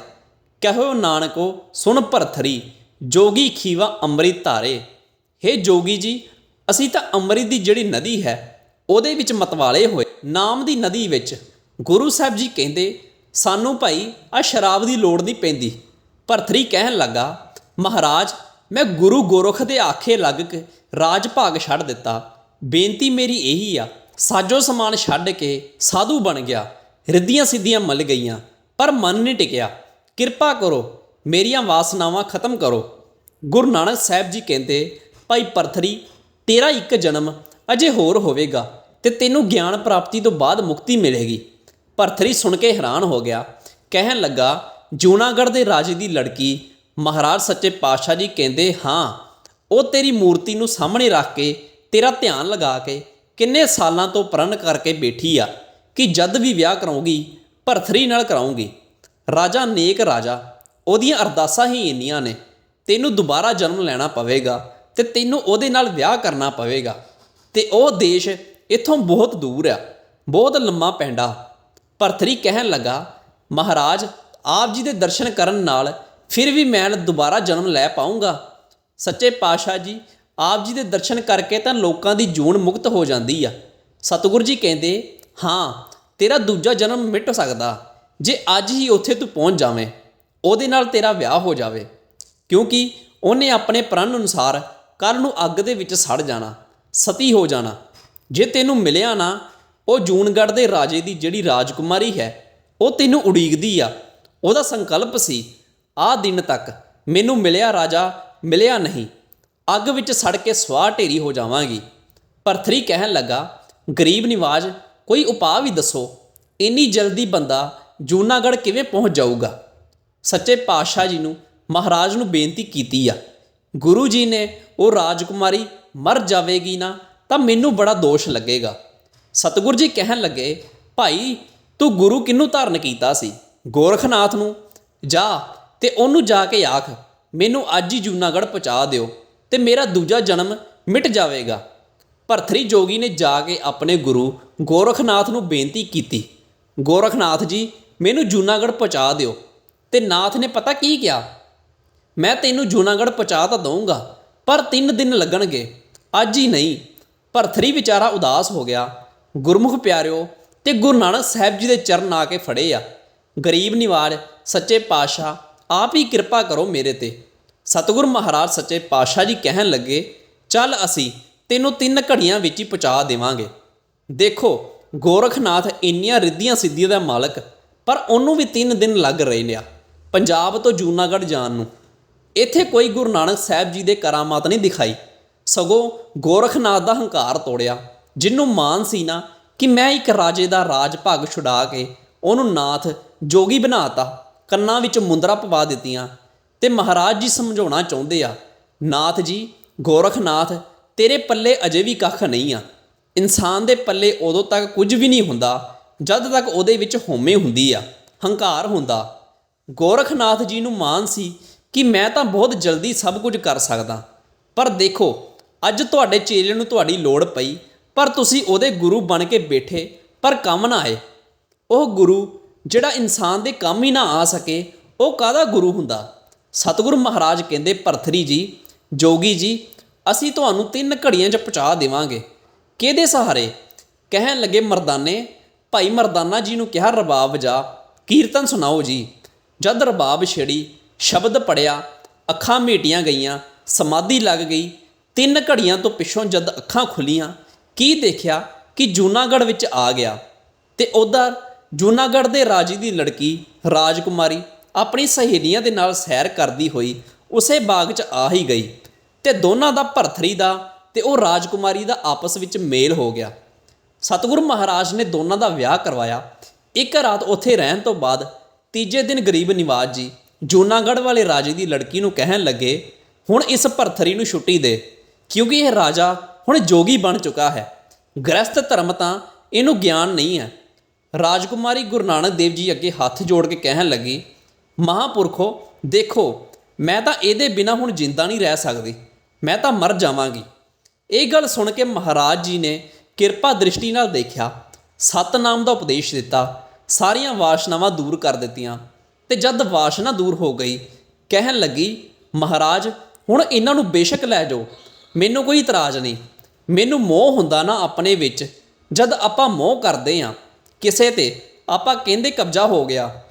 S1: ਕਹੋ ਨਾਨਕੋ, ਸੁਣ ਭਰਥਰੀ, ਜੋਗੀ ਖੀਵਾ ਅੰਮ੍ਰਿਤ ਧਾਰੇ। ਹੇ ਜੋਗੀ ਜੀ, ਅਸੀਂ ਤਾਂ ਅੰਮ੍ਰਿਤ ਦੀ ਜਿਹੜੀ ਨਦੀ ਹੈ, ਉਹਦੇ ਵਿੱਚ ਮਤਵਾਲੇ ਹੋਏ। ਨਾਮ ਦੀ ਨਦੀ ਵਿੱਚ ਗੁਰੂ ਸਾਹਿਬ ਜੀ ਕਹਿੰਦੇ, ਸਾਨੂੰ ਭਾਈ ਆ ਸ਼ਰਾਬ ਦੀ ਲੋੜ ਨਹੀਂ ਪੈਂਦੀ। ਭਰਥਰੀ ਕਹਿਣ ਲੱਗਾ, ਮਹਾਰਾਜ, ਮੈਂ ਗੁਰੂ ਗੋਰਖ ਦੇ ਆਖੇ ਲੱਗ ਕੇ ਰਾਜ ਭਾਗ ਛੱਡ ਦਿੱਤਾ। ਬੇਨਤੀ ਮੇਰੀ ਇਹੀ ਆ, ਸਾਜੋ ਸਮਾਨ ਛੱਡ ਕੇ ਸਾਧੂ ਬਣ ਗਿਆ। ਰਿੱਧੀਆਂ ਸਿੱਧੀਆਂ ਮਲ ਗਈਆਂ, ਪਰ ਮਨ ਨਹੀਂ ਟਿਕਿਆ। ਕਿਰਪਾ ਕਰੋ, ਮੇਰੀਆਂ ਵਾਸਨਾਵਾਂ ਖਤਮ ਕਰੋ। ਗੁਰੂ ਨਾਨਕ ਸਾਹਿਬ ਜੀ ਕਹਿੰਦੇ, ਭਾਈ ਪਰਥਰੀ, ਤੇਰਾ ਇੱਕ ਜਨਮ ਅਜੇ ਹੋਰ ਹੋਵੇਗਾ ਤੇ ਤੈਨੂੰ ਗਿਆਨ ਪ੍ਰਾਪਤੀ ਤੋਂ ਬਾਅਦ ਮੁਕਤੀ ਮਿਲੇਗੀ। ਭਰਥਰੀ ਸੁਣ ਕੇ ਹੈਰਾਨ ਹੋ ਗਿਆ। ਕਹਿਣ ਲੱਗਾ, ਜੂਨਾਗੜ੍ਹ ਦੇ ਰਾਜੇ ਦੀ ਲੜਕੀ ਮਹਾਰਾਜ ਸੱਚੇ ਪਾਤਸ਼ਾਹ ਜੀ ਕਹਿੰਦੇ, ਹਾਂ, ਉਹ ਤੇਰੀ ਮੂਰਤੀ ਨੂੰ ਸਾਹਮਣੇ ਰੱਖ ਕੇ ਤੇਰਾ ਧਿਆਨ ਲਗਾ ਕੇ ਕਿੰਨੇ ਸਾਲਾਂ ਤੋਂ ਪ੍ਰਣ ਕਰਕੇ ਬੈਠੀ ਆ। ਕਿ ਜਦ ਵੀ ਵਿਆਹ ਕਰਾਉਂਗੀ, ਭਰਥਰੀ ਨਾਲ ਕਰਾਉਂਗੀ। ਰਾਜਾ ਨੇਕ ਰਾਜਾ, ਉਹਦੀਆਂ ਅਰਦਾਸਾਂ ਹੀ ਇੰਨੀਆਂ ਨੇ। ਤੈਨੂੰ ਦੁਬਾਰਾ ਜਨਮ ਲੈਣਾ ਪਵੇਗਾ ਤੇ ਤੈਨੂੰ ਉਹਦੇ ਨਾਲ ਵਿਆਹ ਕਰਨਾ ਪਵੇਗਾ। ਤੇ ਉਹ ਦੇਸ਼ ਇੱਥੋਂ ਬਹੁਤ ਦੂਰ ਆ, ਬਹੁਤ ਲੰਮਾ ਪੈਂਡਾ ਭਰਥਰੀ ਕਹਿਣ ਲੱਗਾ, ਮਹਾਰਾਜ, ਆਪ ਜੀ ਦੇ ਦਰਸ਼ਨ ਕਰਨ ਨਾਲ ਫਿਰ ਵੀ ਮੈਂ ਦੁਬਾਰਾ ਜਨਮ ਲੈ ਪਾਉਂਗਾ ਸੱਚੇ ਪਾਤਸ਼ਾਹ ਜੀ, ਆਪ ਜੀ ਦੇ ਦਰਸ਼ਨ ਕਰਕੇ ਤਾਂ ਲੋਕਾਂ ਦੀ ਜੂਨ ਮੁਕਤ ਹੋ ਜਾਂਦੀ ਆ। ਸਤਿਗੁਰੂ ਜੀ ਕਹਿੰਦੇ, ਹਾਂ ਤੇਰਾ ਦੂਜਾ ਜਨਮ ਮਿਟ ਸਕਦਾ। ਜੇ ਅੱਜ ਹੀ ਉੱਥੇ ਤੂੰ ਪਹੁੰਚ ਜਾਵੇਂ, ਉਹਦੇ ਨਾਲ ਤੇਰਾ ਵਿਆਹ ਹੋ ਜਾਵੇ। ਕਿਉਂਕਿ ਉਹਨੇ ਆਪਣੇ ਪ੍ਰਣ ਅਨੁਸਾਰ ਕੱਲ ਨੂੰ ਅੱਗ ਦੇ ਵਿੱਚ ਸੜ ਜਾਣਾ, ਸਤੀ ਹੋ ਜਾਣਾ। ਜੇ ਤੈਨੂੰ ਮਿਲਿਆ ਨਾ, ਉਹ ਜੂਨਗੜ੍ਹ ਦੇ ਰਾਜੇ ਦੀ ਜਿਹੜੀ ਰਾਜਕੁਮਾਰੀ ਹੈ, ਉਹ ਤੈਨੂੰ ਉਡੀਕਦੀ ਆ। ਉਹਦਾ ਸੰਕਲਪ ਸੀ, ਆਹ ਦਿਨ ਤੱਕ ਮੈਨੂੰ ਮਿਲਿਆ ਰਾਜਾ, ਮਿਲਿਆ ਨਹੀਂ। ਅੱਗ ਵਿੱਚ ਸੜ ਕੇ ਸਵਾਹ ਢੇਰੀ ਹੋ ਜਾਵਾਂਗੀ। ਭਰਥਰੀ ਕਹਿਣ ਲੱਗਾ, ਗਰੀਬ ਨਿਵਾਜ ਕੋਈ ਉਪਾਅ ਵੀ ਦੱਸੋ। ਇੰਨੀ ਜਲਦੀ ਬੰਦਾ ਜੂਨਾਗੜ੍ਹ ਕਿਵੇਂ ਪਹੁੰਚ ਜਾਊਗਾ? ਸੱਚੇ ਪਾਤਸ਼ਾਹ ਜੀ ਨੂੰ, ਮਹਾਰਾਜ ਨੂੰ ਬੇਨਤੀ ਕੀਤੀ ਆ। ਗੁਰੂ ਜੀ ਨੇ ਉਹ ਰਾਜਕੁਮਾਰੀ ਮਰ ਜਾਵੇਗੀ ਨਾ, ਤਾਂ ਮੈਨੂੰ ਬੜਾ ਦੋਸ਼ ਲੱਗੇਗਾ। ਸਤਿਗੁਰੂ ਜੀ ਕਹਿਣ ਲੱਗੇ, ਭਾਈ, ਤੂੰ ਗੁਰੂ ਕਿਹਨੂੰ ਧਾਰਨ ਕੀਤਾ ਸੀ? ਗੋਰਖਨਾਥ ਨੂੰ? ਜਾ ਤੇ ਉਹਨੂੰ ਜਾ ਕੇ ਆਖ। ਮੈਨੂੰ ਅੱਜ ਹੀ ਜੂਨਾਗੜ੍ਹ ਪਹੁੰਚਾ ਦਿਓ ਤੇ ਮੇਰਾ ਦੂਜਾ ਜਨਮ ਮਿਟ ਜਾਵੇਗਾ। ਭਰਥਰੀ ਜੋਗੀ ਨੇ ਜਾ ਕੇ ਆਪਣੇ ਗੁਰੂ ਗੋਰਖਨਾਥ ਨੂੰ ਬੇਨਤੀ ਕੀਤੀ। ਗੋਰਖਨਾਥ ਜੀ, ਮੈਨੂੰ ਜੂਨਾਗੜ੍ਹ ਪਹੁੰਚਾ ਦਿਓ। ਤੇ ਨਾਥ ਨੇ ਪਤਾ ਕੀ ਕਿਹਾ? ਮੈਂ ਤੈਨੂੰ ਜੂਨਾਗੜ੍ਹ ਪਹੁੰਚਾ ਤਾਂ ਦਊਂਗਾ, ਪਰ 3 ਦਿਨ ਲੱਗਣਗੇ। ਅੱਜ ਹੀ ਨਹੀਂ ਭਰਥਰੀ ਵਿਚਾਰਾ ਉਦਾਸ ਹੋ ਗਿਆ। ਗੁਰਮੁਖ ਪਿਆਰਿਓ, ਤੇ ਗੁਰੂ ਨਾਨਕ ਸਾਹਿਬ ਜੀ ਦੇ ਚਰਨ ਆ ਕੇ ਫੜੇ ਆ। ਗਰੀਬ ਨਿਵਾਜ ਸੱਚੇ ਪਾਤਸ਼ਾਹ, ਆਪ ਹੀ ਕਿਰਪਾ ਕਰੋ ਮੇਰੇ ਤੇ। ਸਤਿਗੁਰ ਮਹਾਰਾਜ ਸੱਚੇ ਪਾਤਸ਼ਾਹ ਜੀ ਕਹਿਣ ਲੱਗੇ, ਚੱਲ ਅਸੀਂ ਤੈਨੂੰ ਤਿੰਨ ਘੜੀਆਂ ਵਿੱਚ ਹੀ ਪਹੁੰਚਾ ਦੇਵਾਂਗੇ। ਦੇਖੋ, ਗੋਰਖਨਾਥ ਇੰਨੀਆਂ ਰਿੱਧੀਆਂ ਸਿੱਧੀਆਂ ਦਾ ਮਾਲਕ, ਪਰ ਉਹਨੂੰ ਵੀ 3 ਦਿਨ ਲੱਗ ਰਹੇ ਨੇ ਆ, ਪੰਜਾਬ ਤੋਂ ਜੂਨਾਗੜ੍ਹ ਜਾਣ ਨੂੰ। ਇੱਥੇ ਕੋਈ ਗੁਰੂ ਨਾਨਕ ਸਾਹਿਬ ਜੀ ਦੇ ਕਰਾਮਾਤ ਨਹੀਂ ਦਿਖਾਈ। ਸਗੋਂ ਗੋਰਖਨਾਥ ਦਾ ਹੰਕਾਰ ਤੋੜਿਆ ਜਿਹਨੂੰ ਮਾਨ ਸੀ ਨਾ ਕਿ ਮੈਂ ਇੱਕ ਰਾਜੇ ਦਾ ਰਾਜ ਭਾਗ ਛੁਡਾ ਕੇ ਉਹਨੂੰ ਨਾਥ ਜੋਗੀ ਬਣਾਤਾ, ਕੰਨਾਂ ਵਿੱਚ ਮੁੰਦਰਾ ਪਵਾ ਦਿੱਤੀਆਂ ਤੇ ਮਹਾਰਾਜ ਜੀ ਸਮਝਾਉਣਾ ਚਾਹੁੰਦੇ ਆ, ਨਾਥ ਜੀ, ਗੋਰਖਨਾਥ ਤੇਰੇ ਪੱਲੇ ਅਜੇ ਵੀ ਕੱਖ ਨਹੀਂ ਆ। ਇਨਸਾਨ ਦੇ ਪੱਲੇ ਉਦੋਂ ਤੱਕ ਕੁਝ ਵੀ ਨਹੀਂ ਹੁੰਦਾ, ਜਦ ਤੱਕ ਉਹਦੇ ਵਿੱਚ ਹੋਮੇ ਹੁੰਦੀ ਆ, ਹੰਕਾਰ ਹੁੰਦਾ। ਗੋਰਖਨਾਥ ਜੀ ਨੂੰ ਮਾਨ ਸੀ ਕਿ ਮੈਂ ਤਾਂ ਬਹੁਤ ਜਲਦੀ ਸਭ ਕੁਝ ਕਰ ਸਕਦਾ। ਪਰ ਦੇਖੋ, ਅੱਜ ਤੁਹਾਡੇ ਚੇਲੇ ਨੂੰ ਤੁਹਾਡੀ ਲੋੜ ਪਈ, ਪਰ ਤੁਸੀਂ ਉਹਦੇ ਗੁਰੂ ਬਣ ਕੇ ਬੈਠੇ, ਪਰ ਕੰਮ ਨਾ ਆਏ। ਉਹ ਗੁਰੂ ਜਿਹੜਾ ਇਨਸਾਨ ਦੇ ਕੰਮ ਹੀ ਨਾ ਆ ਸਕੇ, ਉਹ ਕਾਹਦਾ ਗੁਰੂ ਹੁੰਦਾ? ਸਤਿਗੁਰੂ ਮਹਾਰਾਜ ਕਹਿੰਦੇ, ਭਰਥਰੀ ਜੀ, ਜੋਗੀ ਜੀ ਅਸੀਂ ਤੁਹਾਨੂੰ ਤਿੰਨ ਘੜੀਆਂ 'ਚ ਪਹੁੰਚਾ ਦੇਵਾਂਗੇ। ਕਿਹਦੇ ਸਹਾਰੇ? ਕਹਿਣ ਲੱਗੇ ਮਰਦਾਨੇ। ਭਾਈ ਮਰਦਾਨਾ ਜੀ ਨੂੰ ਕਿਹਾ, ਰਬਾਬ ਵਜਾ ਕੀਰਤਨ ਸੁਣਾਓ ਜੀ। ਜਦ ਰਬਾਬ ਛੇੜੀ, ਸ਼ਬਦ ਪੜਿਆ, ਅੱਖਾਂ ਮੀਟੀਆਂ ਗਈਆਂ, ਸਮਾਧੀ ਲੱਗ ਗਈ। ਤਿੰਨ ਘੜੀਆਂ ਤੋਂ ਪਿੱਛੋਂ ਜਦ ਅੱਖਾਂ ਖੁੱਲੀਆਂ, ਕੀ ਦੇਖਿਆ ਕਿ ਜੂਨਾਗੜ੍ਹ ਵਿੱਚ ਆ ਗਿਆ। ਤੇ ਉਧਰ ਜੂਨਾਗੜ੍ਹ ਦੇ ਰਾਜੀ ਦੀ ਲੜਕੀ, ਰਾਜਕੁਮਾਰੀ, ਆਪਣੀ ਸਹੇਲੀਆਂ ਦੇ ਨਾਲ ਸੈਰ ਕਰਦੀ ਹੋਈ, ਉਸੇ ਬਾਗ 'ਚ ਆ ਹੀ ਗਈ। ਤੇ ਦੋਨਾਂ ਦਾ ਭਰਥਰੀ ਦਾ ਤੇ ਉਹ ਰਾਜਕੁਮਾਰੀ ਦਾ ਆਪਸ ਵਿੱਚ ਮੇਲ ਹੋ ਗਿਆ। ਸਤਿਗੁਰੂ ਮਹਾਰਾਜ ਨੇ ਦੋਨਾਂ ਦਾ ਵਿਆਹ ਕਰਵਾਇਆ। ਇੱਕ ਰਾਤ ਉੱਥੇ ਰਹਿਣ ਤੋਂ ਬਾਅਦ ਤੀਜੇ ਦਿਨ ਗਰੀਬ ਨਿਵਾਜ ਜੀ ਜੂਨਾਗੜ੍ਹ ਵਾਲੇ ਰਾਜੇ ਦੀ ਲੜਕੀ ਨੂੰ ਕਹਿਣ ਲੱਗੇ, ਹੁਣ ਇਸ ਭਰਥਰੀ ਨੂੰ ਛੁੱਟੀ ਦੇ, ਕਿਉਂਕਿ ਇਹ ਰਾਜਾ ਹੁਣ ਜੋਗੀ ਬਣ ਚੁੱਕਾ ਹੈ। ਗ੍ਰਸਥ ਧਰਮ ਤਾਂ ਇਹਨੂੰ ਗਿਆਨ ਨਹੀਂ ਹੈ। ਰਾਜਕੁਮਾਰੀ ਗੁਰੂ ਨਾਨਕ ਦੇਵ ਜੀ ਅੱਗੇ ਹੱਥ ਜੋੜ ਕੇ ਕਹਿਣ ਲੱਗੀ, ਮਹਾਪੁਰਖੋ, ਦੇਖੋ, ਮੈਂ ਤਾਂ ਇਹਦੇ ਬਿਨਾ ਹੁਣ ਜਿੰਦਾ ਨਹੀਂ ਰਹਿ ਸਕਦੀ। ਮੈਂ ਤਾਂ ਮਰ ਜਾਵਾਂਗੀ। ਇਹ ਗੱਲ ਸੁਣ ਕੇ ਮਹਾਰਾਜ ਜੀ ਨੇ ਕਿਰਪਾ ਦ੍ਰਿਸ਼ਟੀ ਨਾਲ ਦੇਖਿਆ। ਸਤਨਾਮ ਦਾ ਉਪਦੇਸ਼ ਦਿੱਤਾ। ਸਾਰੀਆਂ ਵਾਸ਼ਨਾਵਾਂ ਦੂਰ ਕਰ ਦਿੱਤੀਆਂ। ਤੇ ਜਦ ਵਾਸ਼ਨਾ ਦੂਰ ਹੋ ਗਈ, ਕਹਿਣ ਲੱਗੀ, ਮਹਾਰਾਜ, ਹੁਣ ਇਹਨਾਂ ਨੂੰ ਬੇਸ਼ੱਕ ਲੈ ਜਾਓ। ਮੈਨੂੰ ਕੋਈ ਇਤਰਾਜ਼ ਨਹੀਂ। ਮੈਨੂੰ ਮੋਹ ਹੁੰਦਾ ਨਾ ਆਪਣੇ ਵਿੱਚ। ਜਦ ਆਪਾਂ ਮੋਹ ਕਰਦੇ ਆ, ਕਿਸੇ ਤੇ ਆਪਾਂ ਕਹਿੰਦੇ ਕਬਜ਼ਾ ਹੋ ਗਿਆ।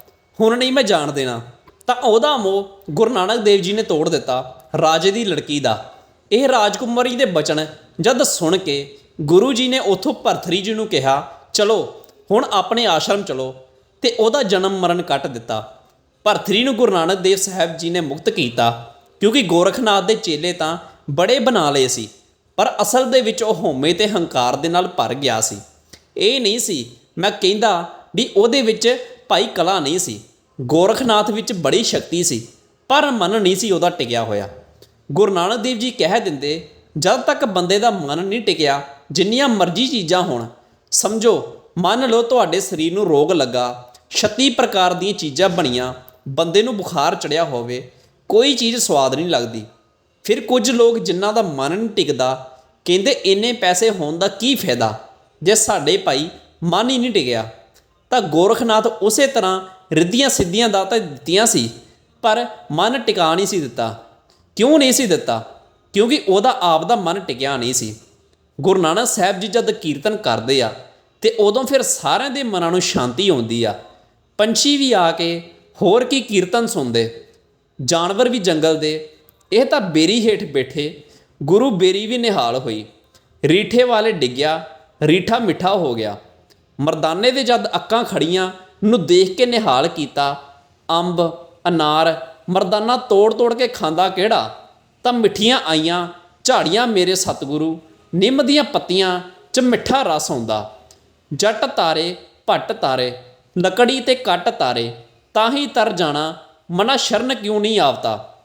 S1: ਹੁਣ ਨਹੀਂ ਮੈਂ ਜਾਣ ਦੇਣਾ। ਤਾਂ ਉਹਦਾ ਮੋਹ ਗੁਰੂ ਨਾਨਕ ਦੇਵ ਜੀ ਨੇ ਤੋੜ ਦਿੱਤਾ, ਰਾਜੇ ਦੀ ਲੜਕੀ ਦਾ। ਇਹ ਰਾਜਕੁਮਾਰੀ ਦੇ ਬਚਨ ਜਦ ਸੁਣ ਕੇ ਗੁਰੂ ਜੀ ਨੇ ਉਥੋਂ ਭਰਥਰੀ ਜੀ ਨੂੰ ਕਿਹਾ, ਚਲੋ, ਹੁਣ ਆਪਣੇ ਆਸ਼ਰਮ ਚਲੋ। ਤੇ ਉਹਦਾ ਜਨਮ ਮਰਨ ਕੱਟ ਦਿੱਤਾ। ਭਰਥਰੀ ਨੂੰ ਗੁਰੂ ਨਾਨਕ ਦੇਵ ਸਾਹਿਬ ਜੀ ਨੇ ਮੁਕਤ ਕੀਤਾ, ਕਿਉਂਕਿ ਗੋਰਖਨਾਥ ਦੇ ਚੇਲੇ ਤਾਂ ਬੜੇ ਬਣਾ ਲਏ ਸੀ, ਪਰ ਅਸਲ ਦੇ ਵਿੱਚ ਉਹ ਹਉਮੈ ਤੇ ਹੰਕਾਰ ਦੇ ਨਾਲ ਭਰ ਗਿਆ ਸੀ। ਇਹ ਨਹੀਂ ਸੀ, ਮੈਂ ਕਹਿੰਦਾ ਵੀ ਉਹਦੇ ਵਿੱਚ ਭਾਈ ਕਲਾ ਨਹੀਂ ਸੀ। ਗੋਰਖਨਾਥ ਵਿੱਚ ਬੜੀ ਸ਼ਕਤੀ ਸੀ, ਪਰ ਮਨ ਨਹੀਂ ਸੀ ਉਹਦਾ ਟਿਕਿਆ ਹੋਇਆ। ਗੁਰੂ ਨਾਨਕ ਦੇਵ ਜੀ ਕਹਿ ਦਿੰਦੇ, ਜਦ ਤੱਕ ਬੰਦੇ ਦਾ ਮਨ ਨਹੀਂ ਟਿਕਿਆ, ਜਿੰਨੀਆਂ ਮਰਜ਼ੀ ਚੀਜ਼ਾਂ ਹੋਣ, ਸਮਝੋ, ਮੰਨ ਲਓ ਤੁਹਾਡੇ ਸਰੀਰ ਨੂੰ ਰੋਗ ਲੱਗਾ 36 ਪ੍ਰਕਾਰ ਦੀਆਂ ਚੀਜ਼ਾਂ ਬਣੀਆਂ, ਬੰਦੇ ਨੂੰ ਬੁਖਾਰ ਚੜਿਆ ਹੋਵੇ, ਕੋਈ ਚੀਜ਼ ਸਵਾਦ ਨਹੀਂ ਲੱਗਦੀ। ਫਿਰ ਕੁਝ ਲੋਕ ਜਿਨ੍ਹਾਂ ਦਾ ਮਨ ਨਹੀਂ ਟਿਕਦਾ, ਕਹਿੰਦੇ ਇੰਨੇ ਪੈਸੇ ਹੋਣ ਦਾ ਕੀ ਫਾਇਦਾ? ਜੇ ਸਾਡੇ ਭਾਈ ਮਨ ਹੀ ਨਹੀਂ ਟਿਕਿਆ, ਤਾਂ ਗੋਰਖਨਾਥ ਉਸੇ ਤਰ੍ਹਾਂ ਰਿੱਧੀਆਂ ਸਿੱਧੀਆਂ ਦਾ ਤਾਂ ਦਿੱਤੀਆਂ ਸੀ, ਪਰ ਮਨ ਟਿਕਾ ਨਹੀਂ ਸੀ ਦਿੱਤਾ। ਕਿਉਂ ਨਹੀਂ ਸੀ ਦਿੱਤਾ? ਕਿਉਂਕਿ ਉਹਦਾ ਆਪ ਦਾ ਮਨ ਟਿਕਿਆ ਨਹੀਂ ਸੀ। ਗੁਰੂ ਨਾਨਕ ਸਾਹਿਬ ਜੀ ਜਦ ਕੀਰਤਨ ਕਰਦੇ ਆ, ਤੇ ਉਦੋਂ ਫਿਰ ਸਾਰਿਆਂ ਦੇ ਮਨਾਂ ਨੂੰ ਸ਼ਾਂਤੀ ਆਉਂਦੀ ਆ। ਪੰਛੀ ਵੀ ਆ ਕੇ ਹੋਰ ਕੀ ਕੀਰਤਨ ਸੁਣਦੇ, ਜਾਨਵਰ ਵੀ ਜੰਗਲ ਦੇ, ਇਹ ਤਾਂ ਬੇਰੀ ਹੇਠ ਬੈਠੇ ਗੁਰੂ ਬੇਰੀ ਵੀ ਨਿਹਾਲ ਹੋਈ। ਰੀਠੇ ਵਾਲੇ ਡਿੱਗਿਆ, ਰੀਠਾ ਮਿੱਠਾ ਹੋ ਗਿਆ। ਮਰਦਾਨੇ ਦੇ ਜਦ ਅੱਕਾਂ ਖੜੀਆਂ, ਨੂੰ ਦੇਖ ਕੇ ਨਿਹਾਲ ਕੀਤਾ, ਅੰਬ, ਅਨਾਰ ਮਰਦਾਨਾ ਤੋੜ ਤੋੜ ਕੇ ਖਾਂਦਾ ਕਿਹੜਾ? ਤਾਂ ਮਿੱਠੀਆਂ ਆਈਆਂ, ਝਾੜੀਆਂ ਮੇਰੇ ਸਤਿਗੁਰੂ, ਨਿੰਮ ਦੀਆਂ ਪੱਤੀਆਂ 'ਚ ਮਿੱਠਾ ਰਸ ਆਉਂਦਾ। ਜੱਟ ਤਾਰੇ, ਭੱਟ ਤਾਰੇ, ਲੱਕੜੀ ਤੇ ਕੱਟ ਤਾਰੇ ਤਾਂ ਹੀ ਤਰ ਜਾਣਾ, ਮਨਾ ਸ਼ਰਨ ਕਿਉਂ ਨਹੀਂ ਆਵਤਾ?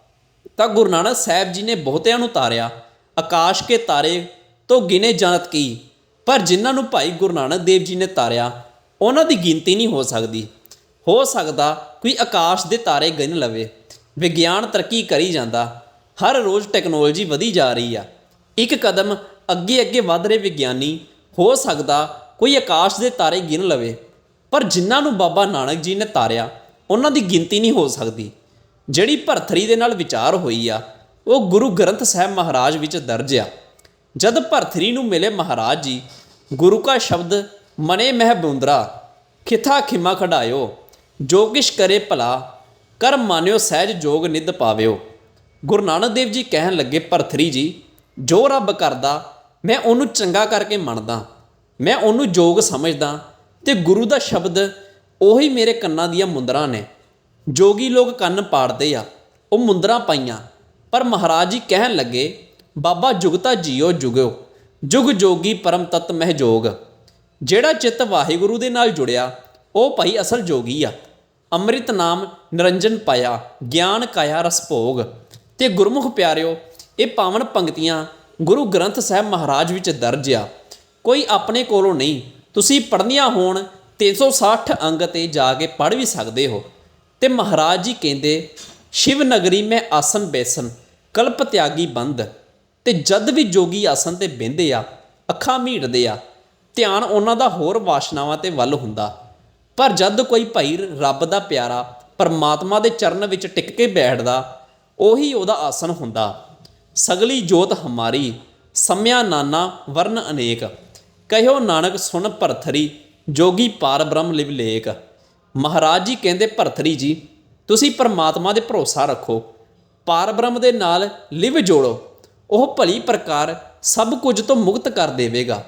S1: ਤਾਂ ਗੁਰੂ ਨਾਨਕ ਸਾਹਿਬ ਜੀ ਨੇ ਬਹੁਤਿਆਂ ਨੂੰ ਤਾਰਿਆ, ਆਕਾਸ਼ ਕੇ ਤਾਰੇ ਤੋਂ ਗਿਨੇ ਜਾਣਤ ਕੀ? ਪਰ ਜਿਨ੍ਹਾਂ ਨੂੰ ਭਾਈ ਗੁਰੂ ਨਾਨਕ ਦੇਵ ਜੀ ਨੇ ਤਾਰਿਆ, ਉਹਨਾਂ ਦੀ ਗਿਣਤੀ ਨਹੀਂ ਹੋ ਸਕਦੀ। ਹੋ ਸਕਦਾ ਕੋਈ ਆਕਾਸ਼ ਦੇ ਤਾਰੇ ਗਿਣ ਲਵੇ। ਵਿਗਿਆਨ ਤਰੱਕੀ ਕਰੀ ਜਾਂਦਾ। ਹਰ ਰੋਜ਼ ਟੈਕਨੋਲੋਜੀ ਵਧੀ ਜਾ ਰਹੀ ਆ। ਇੱਕ ਕਦਮ ਅੱਗੇ ਅੱਗੇ ਵਧ ਰਹੇ ਵਿਗਿਆਨੀ ਹੋ ਸਕਦਾ ਕੋਈ ਆਕਾਸ਼ ਦੇ ਤਾਰੇ ਗਿਣ ਲਵੇ। ਪਰ ਜਿਨ੍ਹਾਂ ਨੂੰ ਬਾਬਾ ਨਾਨਕ ਜੀ ਨੇ ਤਾਰਿਆ, ਉਹਨਾਂ ਦੀ ਗਿਣਤੀ ਨਹੀਂ ਹੋ ਸਕਦੀ। ਜਿਹੜੀ ਭਰਥਰੀ ਦੇ ਨਾਲ ਵਿਚਾਰ ਹੋਈ ਆ, ਉਹ ਗੁਰੂ ਗ੍ਰੰਥ ਸਾਹਿਬ ਮਹਾਰਾਜ ਵਿੱਚ ਦਰਜ ਆ। ਜਦ ਭਰਥਰੀ ਨੂੰ ਮਿਲੇ ਮਹਾਰਾਜ ਜੀ, ਗੁਰੂ ਕਾ ਸ਼ਬਦ ਮਨੇ ਮਹਿ ਬੁੰਦਰਾ, ਖਿਥਾ ਖਿਮਾ ਖਡਾਇਓ। ਜੋ ਕਿਛ ਕਰੇ ਭਲਾ ਕਰ ਮਾਨਿਓ, ਸਹਿਜ ਜੋਗ ਨਿਧ ਪਾਵਿਓ। ਗੁਰੂ ਨਾਨਕ ਦੇਵ ਜੀ ਕਹਿਣ ਲੱਗੇ, ਭਰਥਰੀ ਜੀ, ਜੋ ਰੱਬ ਕਰਦਾ, ਮੈਂ ਉਹਨੂੰ ਚੰਗਾ ਕਰਕੇ ਮੰਨਦਾ। ਮੈਂ ਉਹਨੂੰ ਜੋਗ ਸਮਝਦਾ ਤੇ ਗੁਰੂ ਦਾ ਸ਼ਬਦ ਉਹੀ ਮੇਰੇ ਕੰਨਾਂ ਦੀਆਂ ਮੁੰਦਰਾਂ ਨੇ। ਜੋਗੀ ਲੋਕ ਕੰਨ ਪਾੜਦੇ ਆ, ਉਹ ਮੁੰਦਰਾਂ ਪਾਈਆਂ। ਪਰ ਮਹਾਰਾਜ ਜੀ ਕਹਿਣ ਲੱਗੇ, ਬਾਬਾ ਜੁਗਤਾ ਜੀਓ ਜੁਗਿਓ, ਜੁਗ ਜੋਗੀ ਪਰਮ ਤਤ ਮਹਿ ਜੋਗ। ਜਿਹੜਾ ਚਿੱਤ ਵਾਹਿਗੁਰੂ ਦੇ ਨਾਲ ਜੁੜਿਆ ਉਹ ਭਾਈ ਅਸਲ ਜੋਗੀ ਆ। ਅੰਮ੍ਰਿਤ ਨਾਮ ਨਿਰੰਜਨ ਪਾਇਆ, ਗਿਆਨ ਕਾਇਆ ਰਸ ਭੋਗ। ਤੇ ਗੁਰਮੁਖ ਪਿਆਰਿਓ, ਇਹ ਪਾਵਨ ਪੰਕਤੀਆਂ ਗੁਰੂ ਗ੍ਰੰਥ ਸਾਹਿਬ ਮਹਾਰਾਜ ਵਿੱਚ ਦਰਜ ਆ। ਕੋਈ ਆਪਣੇ ਕੋਲੋਂ ਨਹੀਂ, ਤੁਸੀਂ ਪੜ੍ਹਨੀਆਂ ਹੋਣ 360 ਅੰਗ ਤੇ ਜਾ ਕੇ ਪੜ੍ਹ ਵੀ ਸਕਦੇ ਹੋ। ਤੇ ਮਹਾਰਾਜ ਜੀ ਕਹਿੰਦੇ, ਸ਼ਿਵ ਨਗਰੀ ਮੈਂ ਆਸਨ ਬੈਸਨ, ਕਲਪ ਤਿਆਗੀ ਬੰਦ। ਤੇ ਜਦ ਵੀ ਜੋਗੀ ਆਸਨ ਤੇ ਬਹਿੰਦੇ ਆ, ਅੱਖਾਂ ਮੀਟਦੇ ਆ, ਧਿਆਨ ਉਹਨਾਂ ਦਾ ਹੋਰ ਵਾਸ਼ਨਾਵਾਂ ਤੇ ਵੱਲ ਹੁੰਦਾ। ਪਰ ਜਦ ਕੋਈ ਭਾਈ ਰੱਬ ਦਾ ਪਿਆਰਾ ਪਰਮਾਤਮਾ ਦੇ ਚਰਨ ਵਿੱਚ ਟਿਕ ਕੇ ਬੈਠਦਾ, ਉਹੀ ਉਹਦਾ ਆਸਨ ਹੁੰਦਾ। ਸਗਲੀ ਜੋਤ ਹਮਾਰੀ, ਸਮਿਆ ਨਾਨਾ ਵਰਨ ਅਨੇਕ। ਕਹਿਓ ਨਾਨਕ ਸੁਣ ਭਰਥਰੀ, ਜੋਗੀ ਪਾਰ ਬ੍ਰਹਮ ਲਿਵ ਲੇਖ ਮਹਾਰਾਜ ਜੀ ਕਹਿੰਦੇ ਭਰਥਰੀ ਜੀ, ਤੁਸੀਂ ਪਰਮਾਤਮਾ ਦੇ ਭਰੋਸਾ ਰੱਖੋ। ਪਾਰ ਬ੍ਰਹਮ ਦੇ ਨਾਲ ਲਿਵ ਜੋੜੋ। ਉਹ ਭਲੀ ਪ੍ਰਕਾਰ ਸਭ ਕੁਝ ਤੋਂ ਮੁਕਤ ਕਰ ਦੇਵੇਗਾ।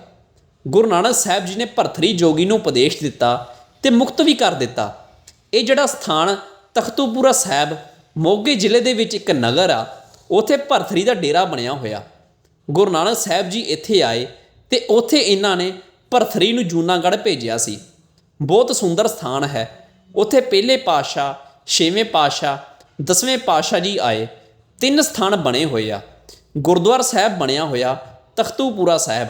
S1: ਗੁਰੂ ਨਾਨਕ ਸਾਹਿਬ ਜੀ ਨੇ ਭਰਥਰੀ ਜੋਗੀ ਨੂੰ ਉਪਦੇਸ਼ ਦਿੱਤਾ ਤੇ ਮੁਕਤ ਵੀ ਕਰ ਦਿੱਤਾ। ਇਹ ਜਿਹੜਾ ਸਥਾਨ ਤਖਤੂਪੁਰਾ ਸਾਹਿਬ, ਮੋਗੇ ਜ਼ਿਲ੍ਹੇ ਦੇ ਵਿੱਚ ਇੱਕ ਨਗਰ ਆ, ਉਥੇ ਭਰਥਰੀ ਦਾ ਡੇਰਾ ਬਣਿਆ ਹੋਇਆ। ਗੁਰੂ ਨਾਨਕ ਸਾਹਿਬ ਜੀ ਇੱਥੇ ਆਏ ਤੇ ਉਥੇ ਇਹਨਾਂ ਨੇ ਭਰਥਰੀ ਨੂੰ ਜੂਨਾਗੜ੍ਹ ਭੇਜਿਆ ਸੀ। ਬਹੁਤ ਸੁੰਦਰ ਸਥਾਨ ਹੈ। ਉਥੇ ਪਹਿਲੇ ਪਾਤਸ਼ਾਹ, ਛੇਵੇਂ ਪਾਤਸ਼ਾਹ, ਦਸਵੇਂ ਪਾਤਸ਼ਾਹ ਜੀ ਆਏ। ਤਿੰਨ ਸਥਾਨ ਬਣੇ ਹੋਏ ਆ। ਗੁਰਦੁਆਰਾ ਸਾਹਿਬ ਬਣਿਆ ਹੋਇਆ ਤਖਤੂਪੁਰਾ ਸਾਹਿਬ।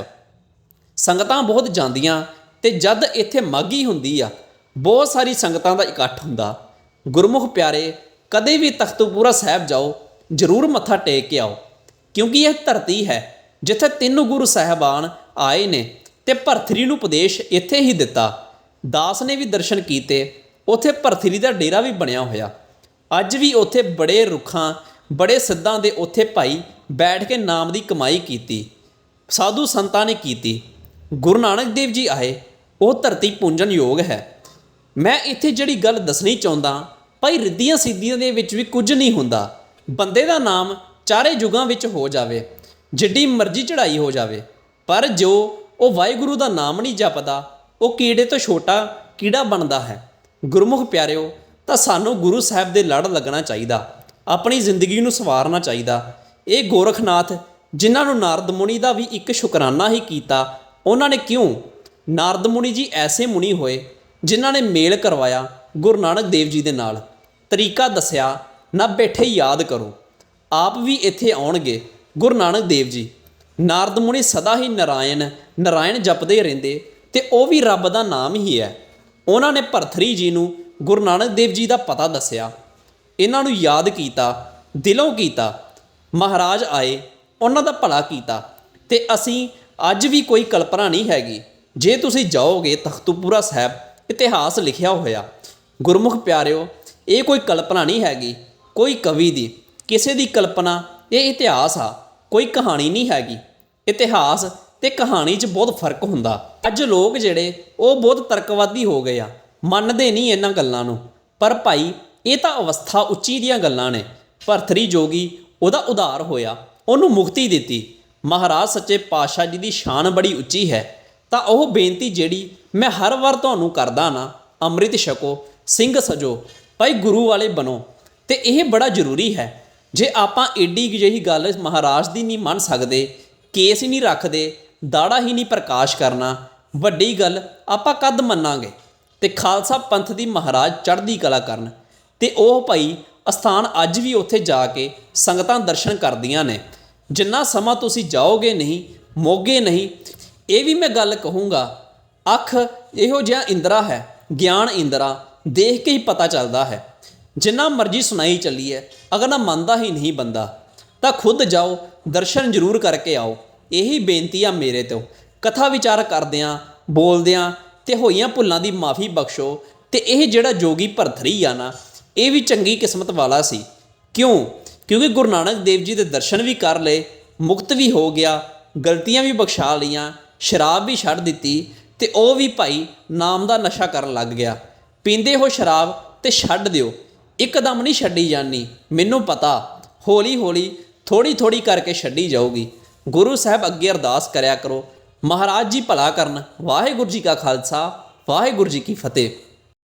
S1: ਸੰਗਤਾਂ ਬਹੁਤ ਜਾਂਦੀਆਂ ਤੇ ਜਦ ਇੱਥੇ ਮਾਗੀ ਹੁੰਦੀ ਆ ਬਹੁਤ ਸਾਰੀ ਸੰਗਤਾਂ ਦਾ ਇਕੱਠ ਹੁੰਦਾ। ਗੁਰਮੁਖ ਪਿਆਰੇ, ਕਦੇ ਵੀ ਤਖਤੂਪੁਰਾ ਸਾਹਿਬ ਜਾਓ, ਜ਼ਰੂਰ ਮੱਥਾ ਟੇਕ ਕੇ ਆਓ। ਕਿਉਂਕਿ ਇਹ ਧਰਤੀ ਹੈ, ਜਿੱਥੇ ਤਿੰਨ ਗੁਰੂ ਸਾਹਿਬਾਨ ਆਏ ਨੇ ਤੇ ਭਰਥਰੀ ਨੂੰ ਉਪਦੇਸ਼ ਇੱਥੇ ਹੀ ਦਿੱਤਾ। ਦਾਸ ਨੇ ਵੀ ਦਰਸ਼ਨ ਕੀਤੇ, ਉੱਥੇ ਭਰਥਰੀ ਦਾ ਡੇਰਾ ਵੀ ਬਣਿਆ ਹੋਇਆ। ਅੱਜ ਵੀ ਉੱਥੇ ਬੜੇ ਰੁੱਖਾਂ, ਬੜੇ ਸਿੱਧਾਂ ਦੇ ਉੱਥੇ ਭਾਈ ਬੈਠ ਕੇ ਨਾਮ ਦੀ ਕਮਾਈ ਕੀਤੀ। ਸਾਧੂ ਸੰਤਾਂ ਨੇ ਕੀਤੀ। ਗੁਰੂ ਨਾਨਕ ਦੇਵ ਜੀ ਆਏ, ਉਹ ਧਰਤੀ ਪੂੰਜਣ ਯੋਗ ਹੈ। ਮੈਂ ਇੱਥੇ ਜਿਹੜੀ ਗੱਲ ਦੱਸਣੀ ਚਾਹੁੰਦਾ, ਭਾਈ ਰਿੱਧੀਆਂ ਸਿੱਧੀਆਂ ਦੇ ਵਿੱਚ ਵੀ ਕੁਝ ਨਹੀਂ ਹੁੰਦਾ। ਬੰਦੇ ਦਾ ਨਾਮ ਚਾਰੇ ਯੁਗਾਂ ਵਿੱਚ ਹੋ ਜਾਵੇ, ਜਿੱਡੀ ਮਰਜ਼ੀ ਚੜ੍ਹਾਈ ਹੋ ਜਾਵੇ, ਪਰ ਜੋ ਉਹ ਵਾਹਿਗੁਰੂ ਦਾ ਨਾਮ ਨਹੀਂ ਜਪਦਾ, ਉਹ ਕੀੜੇ ਤੋਂ ਛੋਟਾ ਕੀੜਾ ਬਣਦਾ ਹੈ। ਗੁਰਮੁਖ ਪਿਆਰਿਓ, ਤਾਂ ਸਾਨੂੰ ਗੁਰੂ ਸਾਹਿਬ ਦੇ ਲੜ ਲੱਗਣਾ ਚਾਹੀਦਾ, ਆਪਣੀ ਜ਼ਿੰਦਗੀ ਨੂੰ ਸਵਾਰਨਾ ਚਾਹੀਦਾ। ਇਹ ਗੋਰਖਨਾਥ, ਜਿਨ੍ਹਾਂ ਨੂੰ ਨਾਰਦ ਮੁਨੀ ਦਾ ਵੀ ਇੱਕ ਸ਼ੁਕਰਾਨਾ ਹੀ ਕੀਤਾ, ਉਹਨਾਂ ਨੇ ਕਿਉਂ? ਨਾਰਦ ਮੁਨੀ ਜੀ ਐਸੇ ਮੁਨੀ ਹੋਏ ਜਿਨ੍ਹਾਂ ਨੇ ਮੇਲ ਕਰਵਾਇਆ ਗੁਰੂ ਨਾਨਕ ਦੇਵ ਜੀ ਦੇ ਨਾਲ। ਤਰੀਕਾ ਦੱਸਿਆ, ਨਾ ਬੈਠੇ ਯਾਦ ਕਰੋ। ਆਪ ਵੀ ਇੱਥੇ ਆਉਣਗੇ, ਗੁਰੂ ਨਾਨਕ ਦੇਵ ਜੀ। ਨਾਰਦ ਮੁਨੀ ਸਦਾ ਹੀ ਨਰਾਇਣ ਨਰਾਇਣ ਜਪਦੇ ਰਹਿੰਦੇ ਤੇ ਉਹ ਵੀ ਰੱਬ ਦਾ ਨਾਮ ਹੀ ਹੈ। ਉਹਨਾਂ ਨੇ ਭਰਥਰੀ ਜੀ ਨੂੰ ਗੁਰੂ ਨਾਨਕ ਦੇਵ ਜੀ ਦਾ ਪਤਾ ਦੱਸਿਆ। ਇਹਨਾਂ ਨੂੰ ਯਾਦ ਕੀਤਾ, ਦਿਲੋਂ ਕੀਤਾ। ਮਹਾਰਾਜ ਆਏ, ਉਹਨਾਂ ਦਾ ਭਲਾ ਕੀਤਾ। ਤੇ ਅਸੀਂ ਅੱਜ ਵੀ ਕੋਈ ਕਲਪਨਾ ਨਹੀਂ ਹੈਗੀ। ਜੇ ਤੁਸੀਂ ਜਾਓਗੇ ਤਖਤੂਪੁਰਾ ਸਾਹਿਬ ਇਤਿਹਾਸ ਲਿਖਿਆ ਹੋਇਆ। ਗੁਰਮੁਖ ਪਿਆਰਿਓ, ਇਹ ਕੋਈ ਕਲਪਨਾ ਨਹੀਂ ਹੈਗੀ, ਕੋਈ ਕਵੀ ਦੀ। ਕਿਸੇ ਦੀ ਕਲਪਨਾ, ਇਹ ਇਤਿਹਾਸ ਆ, ਕੋਈ ਕਹਾਣੀ ਨਹੀਂ ਹੈਗੀ। ਇਤਿਹਾਸ ਤੇ ਕਹਾਣੀ 'ਚ ਬਹੁਤ ਫ਼ਰਕ ਹੁੰਦਾ। ਅੱਜ ਲੋਕ ਜਿਹੜੇ, ਉਹ ਬਹੁਤ ਤਰਕਵਾਦੀ ਹੋ ਗਏ ਆ, ਮੰਨਦੇ ਨਹੀਂ ਇਹਨਾਂ ਗੱਲਾਂ ਨੂੰ। ਪਰ ਭਾਈ, ਇਹ ਤਾਂ ਅਵਸਥਾ ਉੱਚੀ ਦੀਆਂ ਗੱਲਾਂ ਨੇ। ਭਰਥਰੀ ਜੋਗੀ ਉਹਦਾ ਉਧਾਰ ਹੋਇਆ, ਉਹਨੂੰ ਮੁਕਤੀ ਦਿੱਤੀ। ਮਹਾਰਾਜ ਸੱਚੇ ਪਾਤਸ਼ਾਹ ਜੀ ਦੀ ਸ਼ਾਨ ਬੜੀ ਉੱਚੀ ਹੈ। ਤਾਂ ਉਹ ਬੇਨਤੀ ਜਿਹੜੀ ਮੈਂ ਹਰ ਵਾਰ ਤੁਹਾਨੂੰ ਕਰਦਾ ਨਾ, ਅੰਮ੍ਰਿਤ ਛਕੋ, ਸਿੰਘ ਸਜੋ, ਭਾਈ ਗੁਰੂ ਵਾਲੇ ਬਣੋ। ਤੇ ਇਹ ਬੜਾ ਜ਼ਰੂਰੀ ਹੈ। ਜੇ ਆਪਾਂ ਏਡੀ ਕੁ ਜਿਹੀ ਗੱਲ ਮਹਾਰਾਜ ਦੀ ਨਹੀਂ ਮੰਨ ਸਕਦੇ, ਕੇਸ ਹੀ ਨਹੀਂ ਰੱਖਦੇ, ਦਾੜਾ ਹੀ ਨਹੀਂ ਪ੍ਰਕਾਸ਼ ਕਰਨਾ, ਵੱਡੀ ਗੱਲ ਆਪਾਂ ਕਦ ਮੰਨਾਂਗੇ? ਤੇ ਖਾਲਸਾ ਪੰਥ ਦੀ ਮਹਾਰਾਜ ਚੜ੍ਹਦੀ ਕਲਾ ਕਰਨ। ਤੇ ਉਹ ਭਾਈ ਅਸਥਾਨ ਅੱਜ ਵੀ ਉੱਥੇ ਜਾ ਕੇ ਸੰਗਤਾਂ ਦਰਸ਼ਨ ਕਰਦੀਆਂ ਨੇ। ਜਿੰਨਾ ਸਮਾਂ ਤੁਸੀਂ ਜਾਓਗੇ ਨਹੀਂ, ਮੋਗੇ ਨਹੀਂ, ਇਹ ਵੀ ਮੈਂ ਗੱਲ ਕਹੂੰਗਾ ਅੱਖ ਇਹੋ ਜਿਹਾ ਇੰਦਰਾ ਹੈ, ਗਿਆਨ ਇੰਦਰਾ, ਦੇਖ ਕੇ ਹੀ ਪਤਾ ਚੱਲਦਾ ਹੈ। ਜਿੰਨਾ ਮਰਜ਼ੀ ਸੁਣਾਈ ਚੱਲੀ ਹੈ ਅਗਰ ਨਾ ਮੰਨਦਾ ਹੀ ਨਹੀਂ ਬੰਦਾ, ਤਾਂ ਖੁਦ ਜਾਓ, ਦਰਸ਼ਨ ਜ਼ਰੂਰ ਕਰਕੇ ਆਓ। ਇਹੀ ਬੇਨਤੀ ਆ ਮੇਰੇ ਤੋਂ। ਕਥਾ ਵਿਚਾਰ ਕਰਦਿਆਂ, ਬੋਲਦਿਆਂ ਤੇ ਹੋਈਆਂ ਭੁੱਲਾਂ ਦੀ ਮਾਫੀ ਬਖਸ਼ੋ ਤੇ ਇਹ ਜਿਹੜਾ ਜੋਗੀ ਭਰਥਰੀ ਆ ਨਾ, ਇਹ ਵੀ ਚੰਗੀ ਕਿਸਮਤ ਵਾਲਾ ਸੀ। ਕਿਉਂ? ਕਿਉਂਕਿ ਗੁਰੂ ਨਾਨਕ ਦੇਵ ਜੀ ਦੇ ਦਰਸ਼ਨ ਵੀ ਕਰ ਲਏ, ਮੁਕਤ ਵੀ ਹੋ ਗਿਆ, ਗਲਤੀਆਂ ਵੀ ਬਖਸ਼ਾ ਲਈਆਂ, ਸ਼ਰਾਬ ਵੀ ਛੱਡ ਦਿੱਤੀ ਤੇ ਉਹ ਵੀ ਭਾਈ ਨਾਮ ਦਾ ਨਸ਼ਾ ਕਰਨ ਲੱਗ ਗਿਆ। ਪੀਂਦੇ ਹੋ ਸ਼ਰਾਬ ਤੇ ਛੱਡ ਦਿਓ। ਇੱਕਦਮ ਨਹੀਂ ਛੱਡੀ ਜਾਣੀ। ਮੈਨੂੰ ਪਤਾ ਹੌਲੀ ਹੌਲੀ ਥੋੜੀ ਥੋੜੀ ਕਰਕੇ ਛੱਡੀ ਜਾਊਗੀ। ਗੁਰੂ ਸਾਹਿਬ ਅੱਗੇ ਅਰਦਾਸ ਕਰਿਆ ਕਰੋ। ਮਹਾਰਾਜ ਜੀ ਭਲਾ ਕਰਨ। ਵਾਹਿਗੁਰੂ ਜੀ ਕਾ ਖਾਲਸਾ, ਵਾਹਿਗੁਰੂ ਜੀ ਕੀ ਫਤਿਹ।